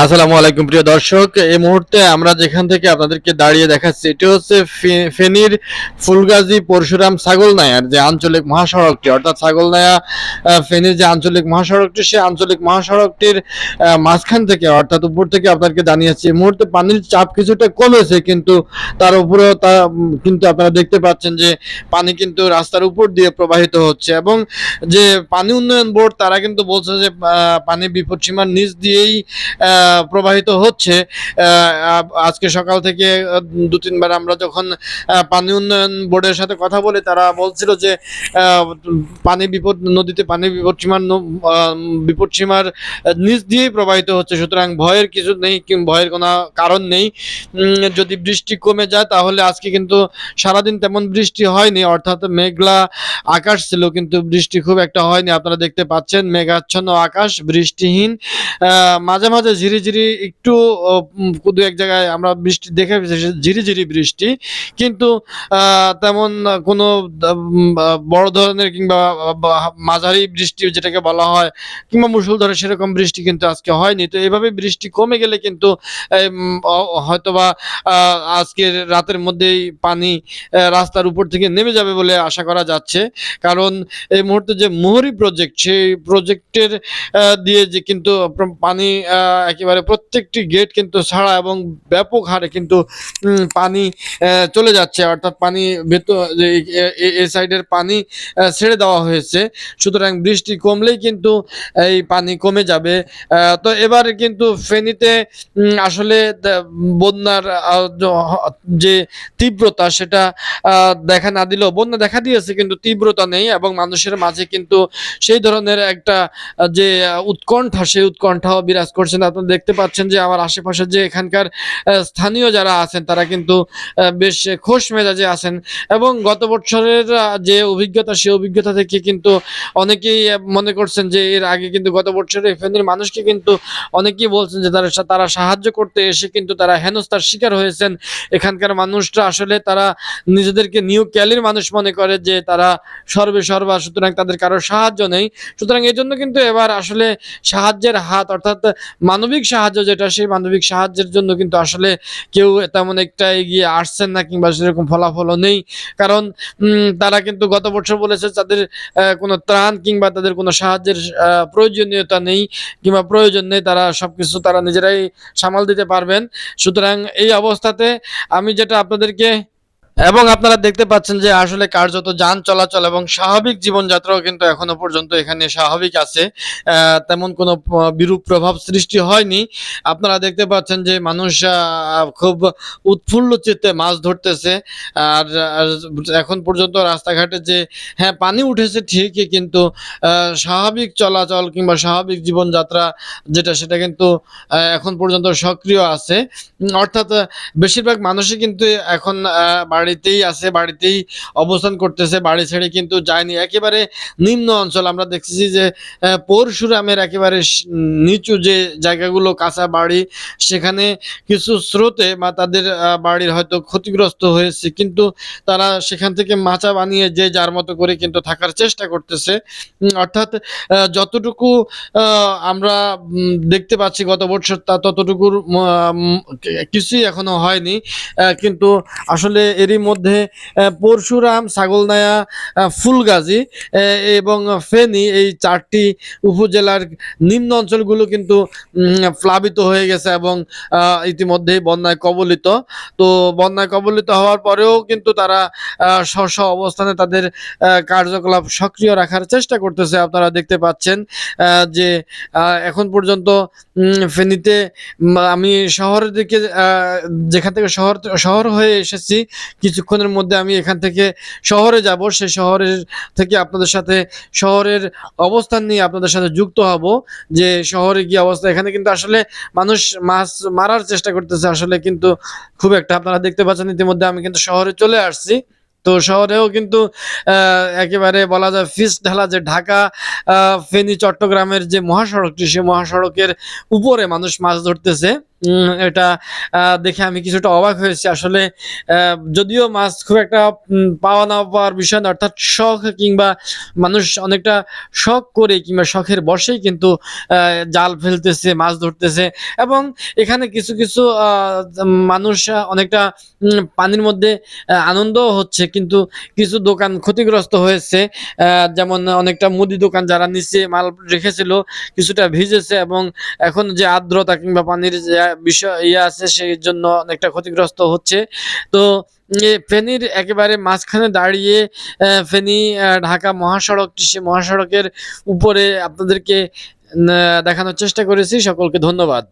আসসালামু আলাইকুম, প্রিয় দর্শক। এই মুহূর্তে আমরা যেখান থেকে আপনাদেরকে দাঁড়িয়ে দেখাচ্ছি, এটি হচ্ছে ফেনীর ফুলগাজী পরশুরাম ছাগলনায়ার যে আঞ্চলিক মহাসড়কটি। অর্থাৎ ছাগলনায়া ফেনীর যে আঞ্চলিক মহাসড়কটি সেই আঞ্চলিক মহাসড়কটির মাঝখান থেকে, অর্থাৎ উপর থেকে আপনাদেরকে জানিয়েছি, এই মুহূর্তে পানির চাপ কিছুটা কমেছে, কিন্তু তার উপরেও তা কিন্তু আপনারা দেখতে পাচ্ছেন যে পানি কিন্তু রাস্তার উপর দিয়ে প্রবাহিত হচ্ছে এবং যে পানি উন্নয়ন বোর্ড, তারা কিন্তু বলছে যে পানি বিপদসীমার নিচ দিয়েই প্রবাহিত হচ্ছে আজকে সকাল থেকে দু তিনবার আমরা যখন পানি উন্নয়ন বোর্ডের সাথে কথা বলি, তারা বলছিল যে পানি বিপদ, নদীতে পানি বিপদসীমার বিপদসীমার নিচ দিয়েই প্রবাহিত হচ্ছে। সুতরাং ভয়ের কিছু নেই ভয়ের কোনো কারণ নেই। যদি বৃষ্টি কমে যায়, তাহলে আজকে কিন্তু সারাদিন তেমন বৃষ্টি হয়নি। অর্থাৎ মেঘলা আকাশ ছিল, কিন্তু বৃষ্টি খুব একটা হয়নি। আপনারা দেখতে পাচ্ছেন, মেঘাচ্ছন্ন আকাশ, বৃষ্টিহীন। মাঝে মাঝে ঝিরিঝিরি একটু দু এক জায়গায় আমরা বৃষ্টি দেখে এসেছি, ঝিরিঝিরি বৃষ্টি। কিন্তু তেমন কোনো বড় ধরনের কিংবা মাঝারি বৃষ্টি যেটাকে বলা হয় কিংবা মুষলধারে সেরকম বৃষ্টি কিন্তু আজকে হয়নি। তো এভাবে বৃষ্টি কমে গেলে কিন্তু হয়তোবা আজকের রাতের মধ্যেই পানি রাস্তার উপর থেকে নেমে যাবে বলে আশা করা যাচ্ছে। কারণ এই মুহূর্তে যে মোহরি প্রজেক্ট সেই প্রজেক্টের দিয়ে যে কিন্তু পানি একেবারে প্রত্যেকটি গেট কিন্তু ছাড়া এবং ব্যাপক হারে কিন্তু পানি চলে যাচ্ছে। অর্থাৎ পানি ভেতর এই সাইডের পানি ছেড়ে দেওয়া হয়েছে। সুতরাং বৃষ্টি কমলেই কিন্তু এই পানি কমে যাবে। তো এবার কিন্তু ফেনীতে আসলে বন্যার যে তীব্রতা সেটা দেখা না দিলেও, বন্যা দেখা দিয়েছে কিন্তু তীব্রতা নেই এবং মানুষের মাঝে কিন্তু সেই ধরনের একটা, যে, উৎকণ্ঠা, সেই উৎকণ্ঠাও বিরাজ করছেন আপনারা দেখতে পাচ্ছেন যে আমার আশেপাশে যে এখানকার স্থানীয় যারা আছেন, তারা কিন্তু বেশ খোশ মেজাজে আছেন এবং গত বছরের যে অভিজ্ঞতা সেই অভিজ্ঞতা থেকে কিন্তু অনেকেই মনে করছেন যে এর আগে কিন্তু গত বছরে ফেনীর মানুষকে কিন্তু অনেকেই বলছেন যে তারা তারা সাহায্য করতে এসে কিন্তু তারা হেনস্থার শিকার হয়েছেন। এখানকার মানুষরা আসলে তারা নিজেদেরকে নিউ ক্যালির মানুষ মনে করে যে তারা সর্বে সর্বা, সুতরাং তাদের কারও সাহায্য নেই। সুতরাং এই জন্য কিন্তু এবার আসলে সাহায্যের হাত, অর্থাৎ মানবিক সাহায্য যেটা, সেই মানবিক সাহায্যের জন্য কিন্তু আসলে কেউ তেমন একটা এগিয়ে আসছেন না কিংবা সেরকম ফলাফলও নেই। কারণ তারা কিন্তু গত বছর বলেছে তাদের কোনো ত্রাণ কিংবা তাদের কোনো সাহায্যের প্রয়োজনীয়তা নেই কিংবা প্রয়োজন নেই, তারা সবকিছু তারা নিজেরাই সামাল দিতে পারবেন। সুতরাং এই অবস্থাতে আমি যেটা আপনাদেরকে এবং আপনারা দেখতে পাচ্ছেন যে আসলে কার্যত যান চলাচল এবং স্বাভাবিক জীবনযাত্রাও কিন্তু এখনও পর্যন্ত এখানে স্বাভাবিক আছে। তেমন কোনো বিরূপ প্রভাব সৃষ্টি হয়নি। আপনারা দেখতে পাচ্ছেন যে মানুষ খুব উৎফুল্ল চিত্তে মাছ ধরতেছে। আর এখন পর্যন্ত রাস্তাঘাটে যে হ্যাঁ পানি উঠেছে ঠিকই কিন্তু স্বাভাবিক চলাচল কিংবা স্বাভাবিক জীবনযাত্রা যেটা সেটা কিন্তু এখন পর্যন্ত সক্রিয় আছে। অর্থাৎ বেশিরভাগ মানুষই কিন্তু এখন বাড়িতেই আছে, বাড়িতেই অবস্থান করতেছে, বাড়ি ছেড়ে কিন্তু যায়নি। একেবারে নিম্ন অঞ্চল, আমরা দেখতেছি যে পরশুরামের একেবারে নিচু যে জায়গাগুলো, কাঁচা বাড়ি, সেখানে কিছু স্রোতে বা তাদের বাড়ির হয়তো ক্ষতিগ্রস্ত হয়েছে, কিন্তু তারা সেখান থেকে মাচা বানিয়ে যে যার মতো করে কিন্তু থাকার চেষ্টা করতেছে। অর্থাৎ যতটুকু আমরা দেখতে পাচ্ছি গত বছর, তা ততটুকুর কিছুই এখনও হয়নি। কিন্তু আসলে এরই মধ্যে পরশুরাম, ছাগলনায়া ফুলগাজী এবং ফেনী এই চারটি উপজেলার নিম্ন অঞ্চলগুলো কিন্তু প্লাবিত হয়ে গেছে এবং ইতিমধ্যেই বন্যায় কবলিত। তো বন্যায় কবলিত হওয়ার পরেও কিন্তু তারা স্ব স্ব অবস্থানে তাদের কার্যকলাপ সক্রিয় রাখার চেষ্টা করতেছে। আপনারা দেখতে পাচ্ছেন যে এখন পর্যন্ত ফেনীতে আমি শহরের দিকে যেখান থেকে শহর শহর হয়ে এসেছি কিছুক্ষণের মধ্যে আমি এখান থেকে শহরে যাব। সেই শহরের থেকে আপনাদের সাথে শহরের অবস্থান নিয়ে আপনাদের সাথে যুক্ত হব যে শহরে কি অবস্থা। এখানে কিন্তু আসলে মানুষ মাছ মারার চেষ্টা করতেছে আসলে কিন্তু খুব একটা। আপনারা দেখতে পাচ্ছেন ইতিমধ্যে আমি কিন্তু শহরে চলে আসছি। তো শহরেও কিন্তু একেবারে বলা যায় ফিস ঢালা যে ঢাকা ফেনী, চট্টগ্রামের যে মহাসড়কটি সেই মহাসড়কের উপরে মানুষ মাছ ধরতেছে। এটা দেখে আমি কিছুটা অবাক হয়েছি। আসলে যদিও মাছ খুব একটা পাওয়া না পাওয়ার বিষয় অর্থাৎ শখ কিংবা মানুষ অনেকটা শখ করে কিংবা শখের বশেই কিন্তু জাল ফেলতেছে মাছ ধরতেছে এবং এখানে কিছু কিছু মানুষ অনেকটা পানির মধ্যে আহ, আনন্দও হচ্ছে। কিন্তু কিছু দোকান ক্ষতিগ্রস্ত হয়েছে যেমন অনেকটা মুদি দোকান যারা নিচে মাল রেখেছিল কিছুটা ভিজেছে এবং এখন যে আর্দ্রতা কিংবা পানির যে বিষয় ইয়ে আছে সেই জন্য অনেকটা ক্ষতিগ্রস্ত হচ্ছে। তো ফেনীর একেবারে মাঝখানে দাঁড়িয়ে ফেনী ঢাকা মহাসড়কটি সে মহাসড়কের উপরে আপনাদেরকে দেখানোর চেষ্টা করেছি। সকলকে ধন্যবাদ।